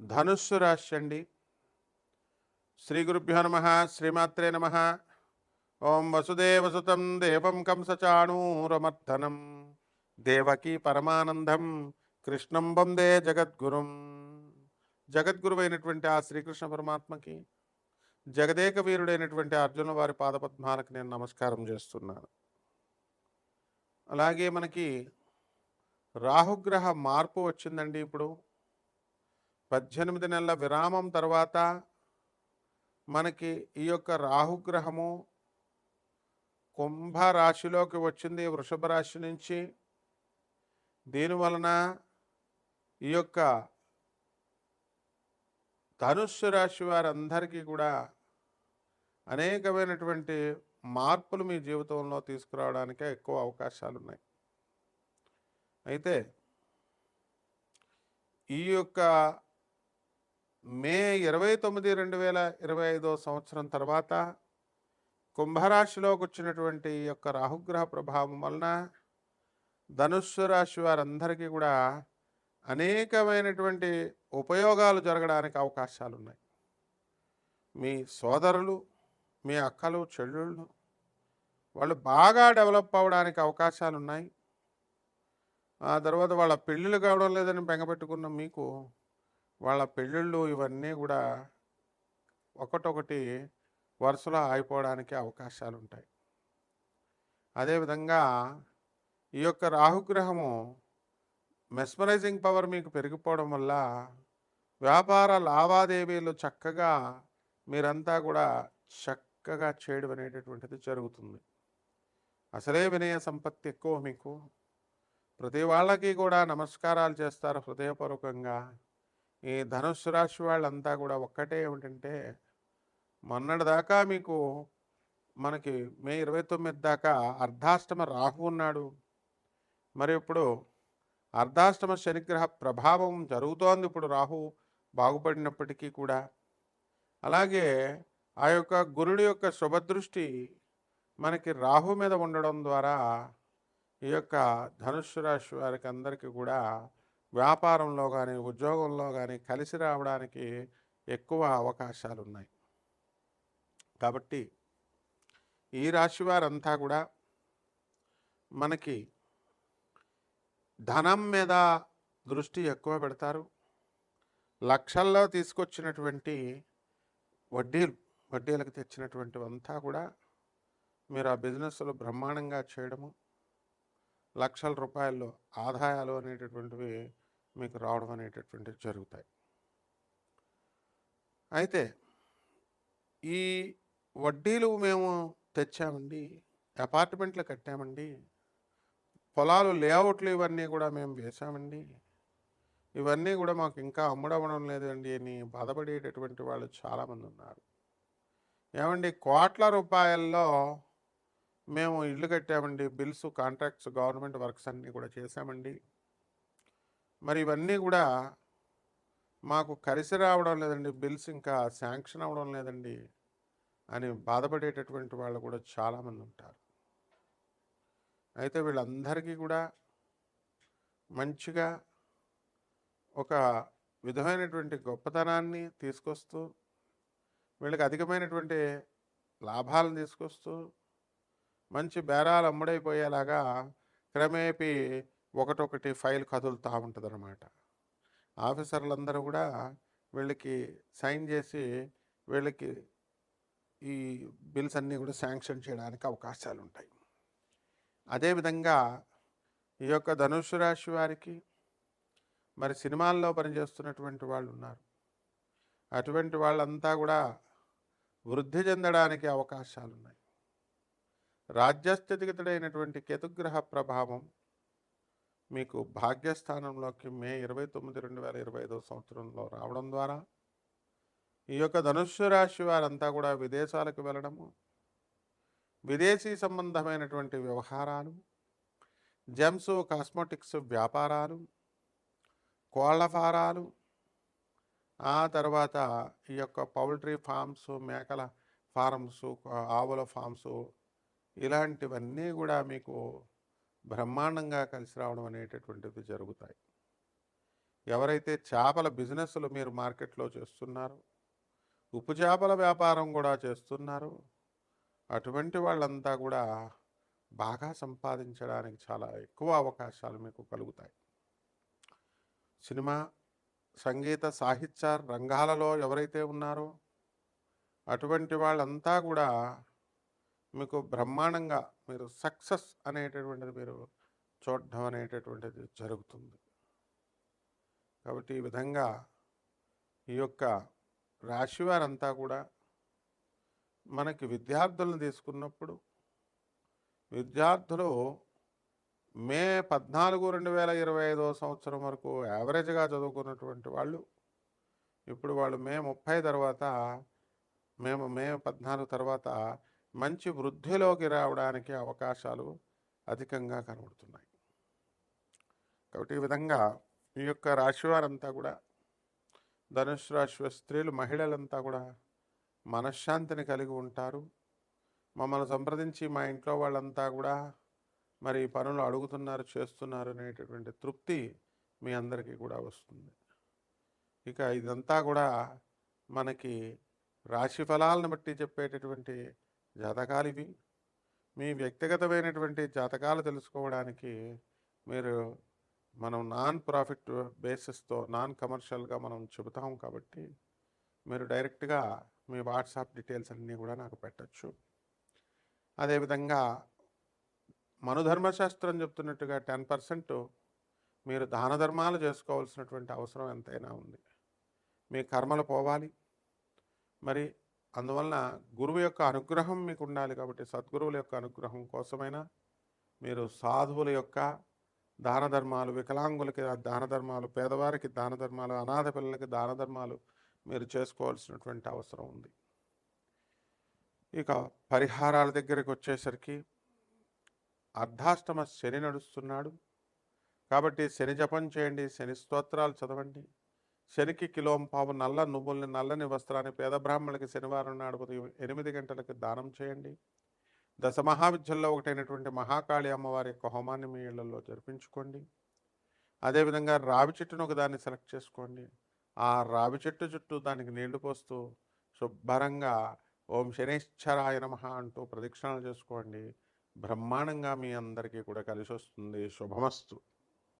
ధనుస్సు రాశి అండి శ్రీ గురుభ్యో నమ శ్రీమాత్రే నమ. ఓం వసుదేవసుతం దేవం కంసచాణూరమర్ధనం దేవకీ పరమానందం కృష్ణం వందే జగద్గురుం. జగద్గురువైనటువంటి ఆ శ్రీకృష్ణ పరమాత్మకి జగదేక వీరుడైనటువంటి అర్జున వారి పాదపద్మాలకు నేను నమస్కారం చేస్తున్నాను. అలాగే మనకి రాహుగ్రహ మార్పు వచ్చిందండి ఇప్పుడు. పద్దెనిమిది నెలల విరామం తర్వాత మనకి ఈ యొక్క రాహుగ్రహము కుంభ రాశిలోకి వచ్చింది వృషభ రాశి నుంచి. దీని వలన ఈ యొక్క ధనుస్సు రాశి వారందరికీ కూడా అనేకమైనటువంటి మార్పులు మీ జీవితంలో తీసుకురావడానికే ఎక్కువ అవకాశాలు ఉన్నాయి అయితే ఈ యొక్క మే ఇరవై తొమ్మిది రెండు వేల ఇరవై ఐదో సంవత్సరం తర్వాత కుంభరాశిలోకి వచ్చినటువంటి యొక్క రాహుగ్రహ ప్రభావం వలన ధనుస్సు రాశి వారందరికీ కూడా అనేకమైనటువంటి ఉపయోగాలు జరగడానికి అవకాశాలు ఉన్నాయి. మీ సోదరులు మీ అక్కలు చెల్లెళ్ళు వాళ్ళు బాగా డెవలప్ అవ్వడానికి అవకాశాలు ఉన్నాయి. ఆ తర్వాత వాళ్ళ పెళ్ళిళ్ళు కావడం లేదని బెంగపెట్టుకున్న మీకు వాళ్ళ పెళ్ళిళ్ళు ఇవన్నీ కూడా ఒకటొకటి వరుసలో ఆగిపోవడానికి అవకాశాలు ఉంటాయి అదేవిధంగా ఈ యొక్క రాహుగ్రహము మెస్మరైజింగ్ పవర్ మీకు పెరిగిపోవడం వల్ల వ్యాపార లావాదేవీలు చక్కగా మీరంతా కూడా చక్కగా చేయడం అనేటటువంటిది జరుగుతుంది. అసలే వినయ సంపత్తి ఎక్కువ మీకు. ప్రతి వాళ్ళకి కూడా నమస్కారాలు చేస్తారు హృదయపూర్వకంగా. ఈ ధనుస్సు రాశి వాళ్ళంతా కూడా ఒక్కటే ఏమిటంటే మొన్నటి దాకా మీకు మనకి మే ఇరవై తొమ్మిది దాకా అర్ధాష్టమ రాహు ఉన్నాడు. మరి ఇప్పుడు అర్ధాష్టమ శనిగ్రహ ప్రభావం జరుగుతోంది ఇప్పుడు రాహు బాగుపడినప్పటికీ కూడా. అలాగే ఆ యొక్క గురుడి యొక్క శుభదృష్టి మనకి రాహు మీద ఉండడం ద్వారా ఈ యొక్క ధనుస్సు రాశి వారికి అందరికీ కూడా వ్యాపారంలో కానీ ఉద్యోగంలో కానీ కలిసి రావడానికి ఎక్కువ అవకాశాలు ఉన్నాయి కాబట్టి ఈ రాశి వారంతా కూడా మనకి ధనం మీద దృష్టి ఎక్కువ పెడతారు. లక్షల్లో తీసుకొచ్చినటువంటి వడ్డీలు వడ్డీలకు తెచ్చినటువంటివంతా కూడా మీరు ఆ బిజినెస్లో బ్రహ్మాండంగా చేయడము లక్షల రూపాయలు ఆదాయాలు అనేటటువంటివి మీకు రావడం అనేటటువంటివి జరుగుతాయి. అయితే ఈ వడ్డీలు మేము తెచ్చామండి అపార్ట్మెంట్లు కట్టామండి పొలాలు లేఅవుట్లు ఇవన్నీ కూడా మేము వేసామండి ఇవన్నీ కూడా మాకు ఇంకా అమ్ముడవడం లేదండి అని బాధపడేటటువంటి వాళ్ళు చాలామంది ఉన్నారు. ఏమండి కోట్ల రూపాయల్లో మేము ఇల్లు కట్టామండి బిల్స్ కాంట్రాక్ట్స్ గవర్నమెంట్ వర్క్స్ అన్నీ కూడా చేశామండి. మరి ఇవన్నీ కూడా మాకు కలిసి రావడం లేదండి బిల్స్ ఇంకా శాంక్షన్ అవ్వడం లేదండి అని బాధపడేటటువంటి వాళ్ళు కూడా చాలామంది ఉంటారు. అయితే వీళ్ళందరికీ కూడా మంచిగా ఒక విధమైనటువంటి గొప్పతనాన్ని తీసుకొస్తూ వీళ్ళకి అధికమైనటువంటి లాభాలను తీసుకొస్తూ మంచి బేరాలు అమ్ముడైపోయేలాగా క్రమేపీ ఒకటొకటి ఫైల్ కదులుతూ ఉంటుంది అనమాట ఆఫీసర్లందరూ కూడా వీళ్ళకి సైన్ చేసి వీళ్ళకి ఈ బిల్స్ అన్నీ కూడా శాంక్షన్ చేయడానికి అవకాశాలు ఉంటాయి అదేవిధంగా ఈ యొక్క ధనుసు రాశి వారికి మరి సినిమాల్లో పనిచేస్తున్నటువంటి వాళ్ళు ఉన్నారు అటువంటి వాళ్ళంతా కూడా వృద్ధి చెందడానికి అవకాశాలు ఉన్నాయి రాజ్యస్థితిగతుడైనటువంటి కేతుగ్రహ ప్రభావం మీకు భాగ్యస్థానంలోకి మే ఇరవై తొమ్మిది రెండు వేల ఇరవై ఐదో సంవత్సరంలో రావడం ద్వారా ఈ యొక్క ధనుస్సు రాశి వారంతా కూడా విదేశాలకు వెళ్ళడము విదేశీ సంబంధమైనటువంటి వ్యవహారాలు జెమ్స్ కాస్మెటిక్స్ వ్యాపారాలు కోళ్ళ ఫారాలు ఆ తర్వాత ఈ యొక్క పౌల్ట్రీ ఫార్మ్స్ మేకల ఫార్మ్స్ ఆవుల ఫార్మ్స్ ఇలాంటివన్నీ కూడా మీకు బ్రహ్మాండంగా కలిసి రావడం అనేటటువంటివి జరుగుతాయి. ఎవరైతే చేపల బిజినెస్లు మీరు మార్కెట్లో చేస్తున్నారో ఉప్పు చేపల వ్యాపారం కూడా చేస్తున్నారు అటువంటి వాళ్ళంతా కూడా బాగా సంపాదించడానికి చాలా ఎక్కువ అవకాశాలు మీకు కలుగుతాయి. సినిమా సంగీత సాహిత్య రంగాలలో ఎవరైతే ఉన్నారో అటువంటి వాళ్ళంతా కూడా మీకు బ్రహ్మాండంగా మీరు సక్సెస్ అనేటటువంటిది మీరు చూడడం అనేటటువంటిది జరుగుతుంది. కాబట్టి ఈ విధంగా ఈ యొక్క రాశివారంతా కూడా మనకి విద్యార్థులను తీసుకున్నప్పుడు విద్యార్థులు మే పద్నాలుగు రెండు వేల ఇరవై ఐదో సంవత్సరం వరకు యావరేజ్గా చదువుకున్నటువంటి వాళ్ళు ఇప్పుడు వాళ్ళు మే ముప్పై తర్వాత మేము మే పద్నాలుగు తర్వాత మంచి వృద్ధిలోకి రావడానికి అవకాశాలు అధికంగా కనబడుతున్నాయి. కాబట్టి ఈ విధంగా ఈ యొక్క రాశి వారంతా కూడా ధనుసు రాశి స్త్రీలు మహిళలంతా కూడా మనశ్శాంతిని కలిగి ఉంటారు. మమ్మల్ని సంప్రదించి మా ఇంట్లో వాళ్ళంతా కూడా మరి పనులు అడుగుతున్నారు చేస్తున్నారు అనేటటువంటి తృప్తి మీ అందరికీ కూడా వస్తుంది. ఇక ఇదంతా కూడా మనకి రాశి ఫలాలను బట్టి చెప్పేటటువంటి జాతకాలు ఇవి మీ వ్యక్తిగతమైనటువంటి జాతకాలు తెలుసుకోవడానికి మీరు మనం నాన్ ప్రాఫిట్ బేసిస్తో నాన్ కమర్షియల్గా మనం చెబుతాం కాబట్టి మీరు డైరెక్ట్గా మీ వాట్సాప్ డీటెయిల్స్ అన్నీ కూడా నాకు పెట్టచ్చు. అదేవిధంగా మనుధర్మశాస్త్రం చెప్తున్నట్టుగా టెన్ పర్సెంట్ మీరు దాన ధర్మాలు చేసుకోవాల్సినటువంటి అవసరం ఎంతైనా ఉంది. మీ కర్మలు పోవాలి. మరి అందువలన గురువు యొక్క అనుగ్రహం మీకు ఉండాలి కాబట్టి సద్గురువుల యొక్క అనుగ్రహం కోసమైనా మీరు సాధువుల యొక్క దాన ధర్మాలు వికలాంగులకి దాన ధర్మాలు పేదవారికి దాన ధర్మాలు అనాథ పిల్లలకి దాన ధర్మాలు మీరు చేసుకోవాల్సినటువంటి అవసరం ఉంది. ఇక పరిహారాల దగ్గరికి వచ్చేసరికి అర్ధాష్టమ శని నడుస్తున్నాడు. కాబట్టి శని జపం చేయండి శని స్తోత్రాలు చదవండి. శనికి కిలోం పావు నల్ల నువ్వుల్ని నల్లని వస్త్రాన్ని పేద బ్రాహ్మణులకి శనివారం నాడు ఉదయం ఎనిమిది గంటలకు దానం చేయండి. దశ మహావిద్యల్లో ఒకటైనటువంటి మహాకాళి అమ్మవారి యొక్క హోమాన్ని మీ ఇళ్ళలో జరిపించుకోండి. అదేవిధంగా రావి చెట్టును ఒక దాన్ని సెలెక్ట్ చేసుకోండి. ఆ రావి చెట్టు చుట్టూ దానికి నీళ్ళు పోస్తూ శుభ్రంగా ఓం శనేశ్వరాయ నమ అంటూ ప్రదక్షిణలు చేసుకోండి. బ్రహ్మాండంగా మీ అందరికీ కూడా కలిసి వస్తుంది శుభమస్తు.